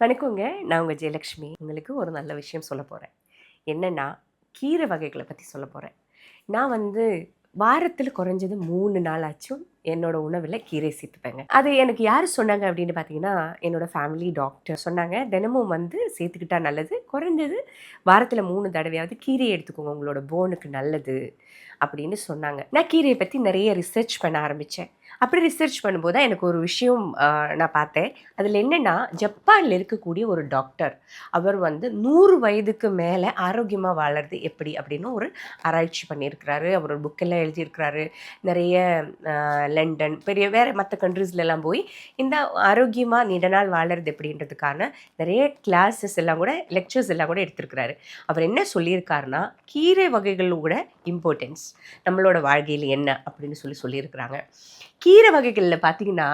வணக்கங்க நான் உங்கள் ஜெயலக்ஷ்மி உங்களுக்கு ஒரு நல்ல விஷயம் சொல்ல போகிறேன் என்னென்னா கீரை வகைகளை பற்றி சொல்ல போகிறேன் நான் வந்து வாரத்தில் குறைஞ்சது மூணு நாள் ஆச்சும் என்னோடய உணவில் கீரை சேர்த்துப்பேங்க. அது எனக்கு யார் சொன்னாங்க அப்படின்னு பார்த்தீங்கன்னா என்னோடய ஃபேமிலி டாக்டர் சொன்னாங்க. தினமும் வந்து சேர்த்துக்கிட்டா நல்லது. குறைஞ்சது வாரத்தில் மூணு தடவையாவது கீரையை எடுத்துக்கோங்க. உங்களோட போனுக்கு நல்லது அப்படின்னு சொன்னாங்க. நான் கீரையை பற்றி நிறைய ரிசர்ச் பண்ண ஆரம்பித்தேன் அப்படி ரிசர்ச் பண்ணும்போது தான் எனக்கு ஒரு விஷயம் நான் பார்த்தேன். அதில் என்னென்னா ஜப்பானில் இருக்கக்கூடிய ஒரு டாக்டர் அவர் வந்து நூறு வயதுக்கு மேலே ஆரோக்கியமாக வாழறது எப்படி அப்படின்னு ஒரு ஆராய்ச்சி பண்ணியிருக்கிறாரு. அவர் ஒரு புக்கெல்லாம் எழுதியிருக்கிறாரு. நிறைய லண்டன் பெரிய வேறு மற்ற கண்ட்ரீஸ்லாம் போய் இந்த ஆரோக்கியமாக நீண்ட நாள் வாழறது எப்படின்றதுக்கான நிறைய கிளாஸஸ் எல்லாம் கூட லெக்சர்ஸ் எல்லாம் கூட எடுத்திருக்கிறாரு. அவர் என்ன சொல்லியிருக்காருன்னா கீரை வகைகளோட இம்பார்ட்டன்ஸ் நம்மளோட வாழ்க்கையில் என்ன அப்படின்னு சொல்லி சொல்லியிருக்கிறாங்க. கீரை வகைகளில் பார்த்தீங்கன்னா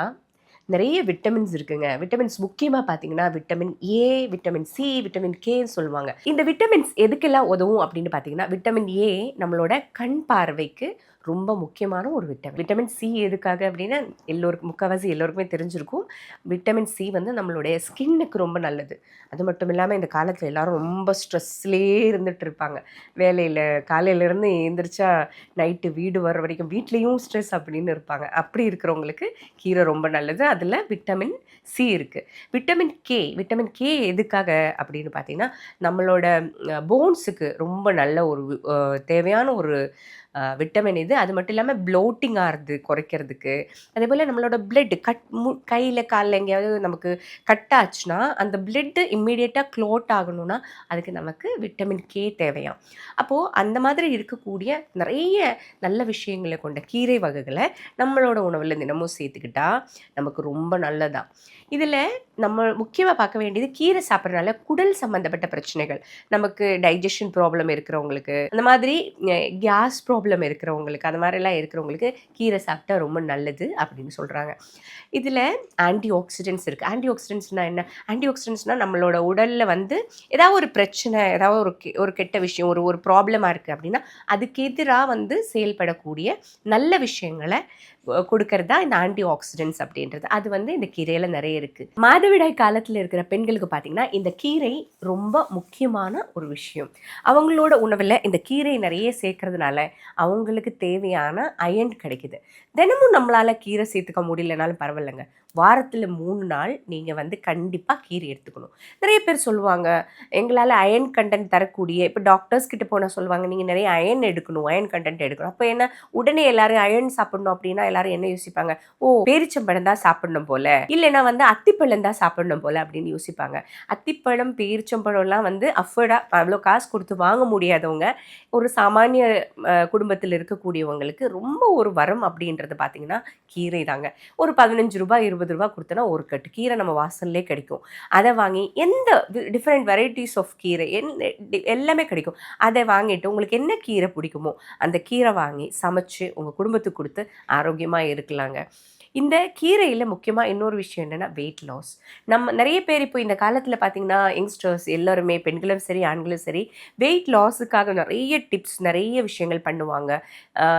நிறைய விட்டமின்ஸ் இருக்குங்க. விட்டமின்ஸ் முக்கியமாக பார்த்தீங்கன்னா vitamin A vitamin C vitamin கேன்னு சொல்லுவாங்க. இந்த விட்டமின்ஸ் எதுக்கெல்லாம் உதவும் அப்படின்னு பார்த்தீங்கன்னா விட்டமின் ஏ நம்மளோட கண் பார்வைக்கு ரொம்ப முக்கியமான ஒரு விட்டமின். விட்டமின் சி எதுக்காக அப்படின்னா எல்லோருக்கும் முக்கால்வாசி எல்லோருக்குமே தெரிஞ்சிருக்கும். விட்டமின் சி வந்து நம்மளுடைய ஸ்கின்னுக்கு ரொம்ப நல்லது. அது மட்டும் இல்லாமல் இந்த காலத்தில் எல்லோரும் ரொம்ப ஸ்ட்ரெஸ்லேயே இருந்துட்டு இருப்பாங்க வேலையில் காலையிலேருந்து எழுந்திரிச்சா நைட்டு வீடு வர வரைக்கும் வீட்லேயும் ஸ்ட்ரெஸ் அப்படின்னு இருப்பாங்க. அப்படி இருக்கிறவங்களுக்கு கீரை ரொம்ப நல்லது. அதில் விட்டமின் சி இருக்குது விட்டமின் கே விட்டமின் கே எதுக்காக அப்படின்னு பார்த்தீங்கன்னா நம்மளோட போன்ஸுக்கு ரொம்ப நல்ல ஒரு தேவையான ஒரு விட்டமின் இது. அது மட்டும் இல்லாமல் ப்ளோட்டிங் ஆகிறது குறைக்கிறதுக்கு. அதே போல் நம்மளோட பிளட் கட் மு கையில் காலில் எங்கேயாவது நமக்கு கட் ஆச்சுன்னா அந்த பிளட்டு இம்மீடியட்டாக க்ளோட் ஆகணும்னா அதுக்கு நமக்கு விட்டமின் கே தேவையாம். அப்போது அந்த மாதிரி இருக்கக்கூடிய நிறைய நல்ல விஷயங்களை கொண்ட கீரை வகைகளை நம்மளோட உணவில் தினமும் சேர்த்துக்கிட்டா நமக்கு ரொம்ப நல்லதான் இதில் நம்ம முக்கியமாக பார்க்க வேண்டியது கீரை சாப்பிட்றதுனால குடல் சம்மந்தப்பட்ட பிரச்சனைகள். நமக்கு டைஜஷன் ப்ராப்ளம் இருக்கிறவங்களுக்கு அந்த மாதிரி கேஸ் ப்ராப்ளம் ப்ராப்ளம் இருக்கிறவங்களுக்கு அந்த மாதிரிலாம் இருக்கிறவங்களுக்கு கீரை சாப்பிட்டா ரொம்ப நல்லது அப்படின்னு சொல்கிறாங்க இதில் ஆன்டி ஆக்சிடென்ட்ஸ் இருக்குது ஆன்டி ஆக்சிடென்ட்ஸ்னால் என்ன? ஆன்டி ஆக்சிடென்ட்ஸ்னால் நம்மளோட உடலில் வந்து ஏதாவது ஒரு பிரச்சனை ஏதாவது ஒரு கெ- ஒரு கெட்ட விஷயம் ஒரு ஒரு ப்ராப்ளமாக இருக்குது அப்படின்னா அதுக்கு எதிராக வந்து செயல்படக்கூடிய நல்ல விஷயங்களை கொடுக்கறது தான் இந்த ஆன்டி ஆக்சிடென்ட்ஸ் அப்படின்றது. அது வந்து இந்த கீரையில் நிறைய இருக்குது மாதவிடாய் காலத்தில் இருக்கிற பெண்களுக்கு பார்த்தீங்கன்னா இந்த கீரை ரொம்ப முக்கியமான ஒரு விஷயம். அவங்களோட உணவில் இந்த கீரை நிறைய சேர்க்கறதுனால அவங்களுக்கு தேவையான அயன் கிடைக்குது. தினமும் நம்மளால் கீரை சேர்த்துக்க முடியலனாலும் பரவாயில்லைங்க. வாரத்தில் மூணு நாள் நீங்கள் வந்து கண்டிப்பாக கீரை எடுத்துக்கணும். நிறைய பேர் சொல்லுவாங்க எங்களால் அயன் கண்டென்ட் தரக்கூடிய இப்போ டாக்டர்ஸ் கிட்ட போனால் சொல்லுவாங்க நீங்கள் நிறைய அயன் எடுக்கணும் அயன் கண்டென்ட் எடுக்கணும். அப்போ என்ன உடனே எல்லாரும் அயன் சாப்பிடணும் அப்படின்னா எல்லாரும் என்ன யோசிப்பாங்க ஓ பேரிச்சம்பழம் தான் சாப்பிடணும் போல இல்லைன்னா வந்து அத்திப்பழம் தான் சாப்பிடணும் போல அப்படின்னு யோசிப்பாங்க. அத்திப்பழம் பேரிச்சம்பழம்லாம் வந்து அஃபோர்டாக அவ்வளோ காசு கொடுத்து வாங்க முடியாதவங்க ஒரு சாமானிய குடும்பத்தில் இருக்கக்கூடியவங்களுக்கு ரொம்ப ஒரு வரம் அப்படின்றது பார்த்தீங்கன்னா கீரை தாங்க ஒரு பதினஞ்சு ரூபாய் இருபது ரூபாய் கொடுத்தனா ஒரு கட்டு. கீரை நம்ம வாசல்லே கிடைக்கும். அதை வாங்கி எந்த டிஃப்ரெண்ட் வெரைட்டிஸ் ஆஃப் கீரை என்ன எல்லாமே கிடைக்கும். அதை வாங்கிட்டு உங்களுக்கு என்ன கீரை பிடிக்குமோ அந்த கீரை வாங்கி சமைச்சு உங்கள் குடும்பத்துக்கு கொடுத்து ஆரோக்கியமாக இருக்கலாங்க. இந்த கீரையில் முக்கியமாக இன்னொரு விஷயம் என்னென்னா வெயிட் லாஸ் நம்ம நிறைய பேர் இப்போ இந்த காலத்தில் பார்த்தீங்கன்னா யங்ஸ்டர்ஸ் எல்லாருமே பெண்களும் சரி ஆண்களும் சரி வெயிட் லாஸுக்காக நிறைய டிப்ஸ் நிறைய விஷயங்கள் பண்ணுவாங்க.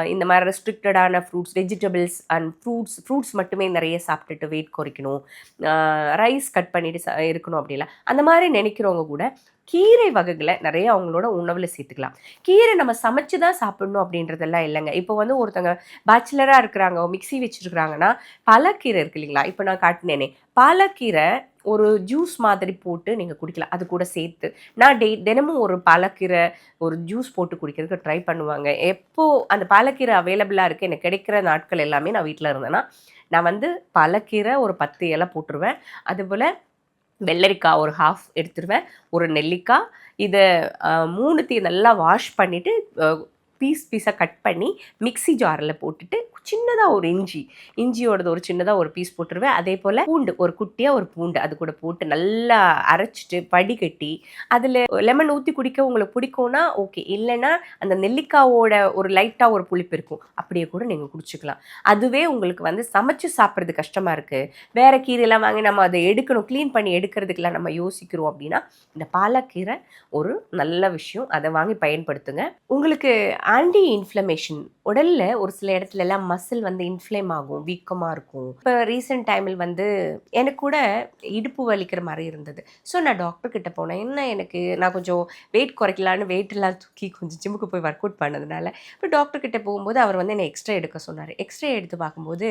இந்த மாதிரி ரெஸ்ட்ரிக்டடான fruits vegetables and fruits fruits மட்டுமே நிறைய சாப்பிட்டுட்டு வெயிட் குறைக்கணும். ரைஸ் கட் பண்ணிட்டு ச- இருக்கணும் அப்படிலாம் அந்த மாதிரி நினைக்கிறவங்க கூட கீரை வகைகளை நிறைய அவங்களோட உணவில் சேர்த்துக்கலாம். கீரை நம்ம சமைச்சு தான் சாப்பிடணும் அப்படின்றதெல்லாம் இல்லைங்க. இப்போ வந்து ஒருத்தங்க பேச்சுலராக இருக்கிறாங்க மிக்ஸி வச்சுருக்குறாங்கன்னா பலக்கீரை இருக்கு இல்லைங்களா? இப்போ நான் காட்டினேனே. பாலக்கீரை ஒரு ஜூஸ் மாதிரி போட்டு நீங்கள் குடிக்கலாம். அது கூட சேர்த்து. நான் டெய் தினமும் ஒரு பாலக்கீரை ஒரு ஜூஸ் போட்டு குடிக்கிறதுக்கு ட்ரை பண்ணுவாங்க. எப்போது அந்த பாலக்கீரை அவைலபிளாக இருக்குது எனக்கு கிடைக்கிற நாட்கள் எல்லாமே நான் வீட்டில் இருந்தேன்னா நான் வந்து பாலக்கீரை ஒரு பத்து இலை போட்டுருவேன். அதுபோல் வெள்ளரிக்காய் ஒரு ஹாஃப் எடுத்துருவேன். ஒரு நெல்லிக்காய் இதை மூணுத்தையும் நல்லா வாஷ் பண்ணிவிட்டு பீஸ் பீஸாக கட் பண்ணி மிக்ஸி ஜாரில் போட்டுட்டு சின்னதாக ஒரு இஞ்சி. இஞ்சியோடது ஒரு சின்னதாக ஒரு பீஸ் போட்டுருவேன். அதே போல் பூண்டு ஒரு குட்டியாக ஒரு பூண்டு அது கூட போட்டு நல்லா அரைச்சிட்டு வடிகட்டி அதில் லெமன் ஊற்றி குடிக்க உங்களுக்கு பிடிக்கும்னா ஓகே இல்லைன்னா அந்த நெல்லிக்காவோட ஒரு லைட்டாக ஒரு புளிப்பு இருக்கும். அப்படியே கூட நீங்கள் குடிச்சிக்கலாம். அதுவே உங்களுக்கு வந்து சமைச்சு சாப்பிட்றது கஷ்டமாக இருக்குது வேறு கீரையெல்லாம் வாங்கி நம்ம அதை எடுக்கணும் க்ளீன் பண்ணி எடுக்கிறதுக்கெல்லாம் நம்ம யோசிக்கிறோம் அப்படின்னா இந்த பாலக்கீரை ஒரு நல்ல விஷயம். அதை வாங்கி பயன்படுத்துங்க. உங்களுக்கு ஆன்டி இன்ஃப்ளமேஷன் உடலில் ஒரு சில இடத்துல எல்லாம் மசில் வந்து இன்ஃப்ளேம் ஆகும் வீக்கமாக இருக்கும். இப்போ ரீசெண்ட் டைமில் வந்து எனக்கு கூட இடுப்பு வலிக்கிற மாதிரி இருந்தது. ஸோ நான் டாக்டர் கிட்ட போனேன். என்ன எனக்கு நான் கொஞ்சம் வெயிட் குறைக்கலான்னு வெயிட்டெல்லாம் எல்லாம் தூக்கி கொஞ்சம் ஜிம்முக்கு போய் ஒர்க் அவுட் பண்ணதுனால இப்போ டாக்டர் கிட்ட போகும்போது அவர் வந்து என்னை எக்ஸ்ட்ரா எடுக்க சொன்னார். எக்ஸ்ட்ரா எடுத்து பார்க்கும்போது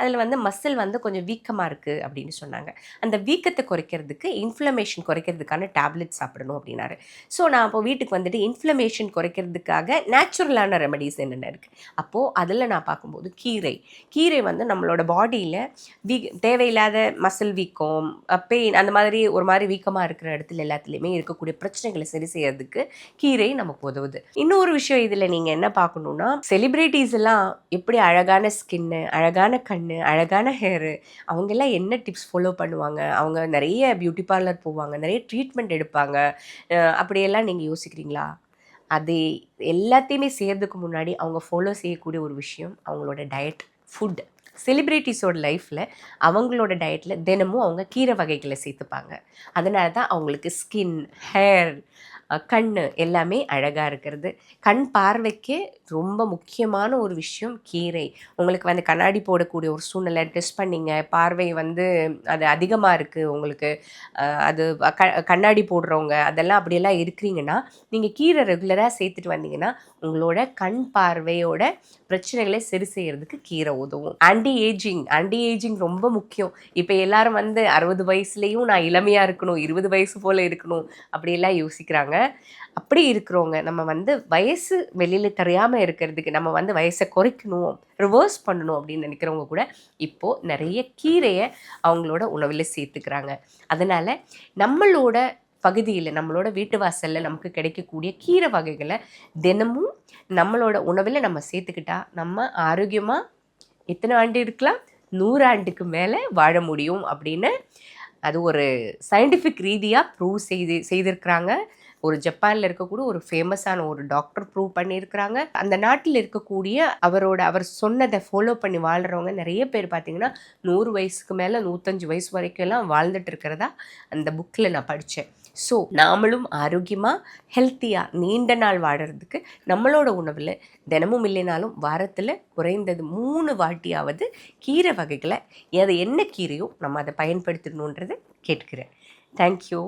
அதில் வந்து மசில் வந்து கொஞ்சம் வீக்கமாக இருக்குது அப்படின்னு சொன்னாங்க. அந்த வீக்கத்தை குறைக்கிறதுக்கு இன்ஃப்ளமேஷன் குறைக்கிறதுக்கான டேப்லெட் சாப்பிடணும் அப்படின்னாரு. ஸோ நான் அப்போ வீட்டுக்கு வந்துட்டு இன்ஃப்ளமேஷன் குறைக்கிறதுக்காக நேச்சுரலான ரெமடிஸ் என்னென்ன இருக்குது அப்போது அதில் நான் பார்க்கும்போது கீரை. கீரை வந்து நம்மளோட பாடியில் வீ தேவையில்லாத மசில் வீக்கம் பெயின் அந்த மாதிரி ஒரு மாதிரி வீக்கமாக இருக்கிற இடத்துல எல்லாத்துலேயுமே இருக்கக்கூடிய பிரச்சனைகளை சரி செய்யறதுக்கு கீரை நமக்கு உதவுது. இன்னொரு விஷயம் இதில் நீங்கள் என்ன பார்க்கணுன்னா செலிப்ரிட்டிஸ் எல்லாம் எப்படி அழகான ஸ்கின்னு அழகான கண் அழகான ஹேரு அவங்கெல்லாம் என்ன டிப்ஸ் ஃபாலோ பண்ணுவாங்க? அவங்க நிறைய பியூட்டி பார்லர் போவாங்க நிறைய ட்ரீட்மெண்ட் எடுப்பாங்க. அப்படியெல்லாம் நீங்கள் யோசிக்கிறீங்களா? அது எல்லாத்தையுமே செய்கிறதுக்கு முன்னாடி அவங்க ஃபாலோ செய்யக்கூடிய ஒரு விஷயம் அவங்களோட டயட் ஃபுட் செலிப்ரிட்டிஸோட லைஃப்பில் அவங்களோட டயட்டில் தினமும் அவங்க கீரை வகைகளை சேர்த்துப்பாங்க. அதனால தான் அவங்களுக்கு ஸ்கின் ஹேர் கண் எல்லாமே அழகாக இருக்கிறது. கண் பார்வைக்கு ரொம்ப முக்கியமான ஒரு விஷயம் கீரை. உங்களுக்கு வந்து கண்ணாடி போடக்கூடிய ஒரு சூழ்நிலை டெஸ்ட் பண்ணீங்க. பார்வை வந்து அது அதிகமாக இருக்குது உங்களுக்கு. அது க கண்ணாடி போடுறவங்க அதெல்லாம் அப்படியெல்லாம் இருக்கிறீங்கன்னா நீங்கள் கீரை ரெகுலராக சேர்த்துட்டு வந்தீங்கன்னா உங்களோட கண் பார்வையோட பிரச்சனைகளை சரி செய்கிறதுக்கு கீரை உதவும். ஆன்டி ஏஜிங் ஆன்டி ஏஜிங் ரொம்ப முக்கியம். இப்போ எல்லாரும் வந்து அறுபது வயசுலேயும் நான் இளமையாக இருக்கணும் இருபது வயசு போல் இருக்கணும் அப்படியெல்லாம் யோசிக்கிறாங்க. அப்படி இருக்கிறவங்க நம்ம வந்து வயசு வெளியில் தெரியாமல் இருக்கிறதுக்கு நம்ம வந்து வயசை குறைக்கணும் ரிவர்ஸ் பண்ணணும் அப்படின்னு நினைக்கிறவங்க கூட இப்போது நிறைய கீரையை அவங்களோட உணவில் சேர்த்துக்கிறாங்க. அதனால் நம்மளோட பகுதியில் நம்மளோட வீட்டு வாசலில் நமக்கு கிடைக்கக்கூடிய கீரை வகைகளை தினமும் நம்மளோட உணவில் நம்ம சேர்த்துக்கிட்டா நம்ம ஆரோக்கியமாக எத்தனை ஆண்டு இருக்கலாம் நூறாண்டுக்கு மேலே வாழ முடியும் அப்படின்னு அது ஒரு சயின்டிஃபிக் ரீதியாக ப்ரூவ் செய்து செய்திருக்கிறாங்க. ஒரு ஜப்பானில் இருக்கக்கூடிய ஒரு ஃபேமஸான ஒரு டாக்டர் ப்ரூவ் பண்ணியிருக்கிறாங்க. அந்த நாட்டில் இருக்கக்கூடிய அவரோட அவர் சொன்னதை ஃபாலோ பண்ணி வாழ்கிறவங்க நிறைய பேர் பார்த்தீங்கன்னா நூறு வயசுக்கு மேலே நூற்றஞ்சு வயசு வரைக்கும் எல்லாம் வாழ்ந்துட்டு இருக்கிறதா அந்த புக்கில் நான் படித்தேன் ஸோ நாமளும் ஆரோக்கியமாக ஹெல்த்தியாக நீண்ட நாள் வாழறதுக்கு நம்மளோட உணவில் தினமும் இல்லைனாலும் வாரத்தில் குறைந்தது மூணு வாட்டியாவது கீரை வகைகளை அது என்ன கீரையோ நம்ம அதை பயன்படுத்தணுன்றதை கேட்டுக்கிறேன். தேங்க்யூ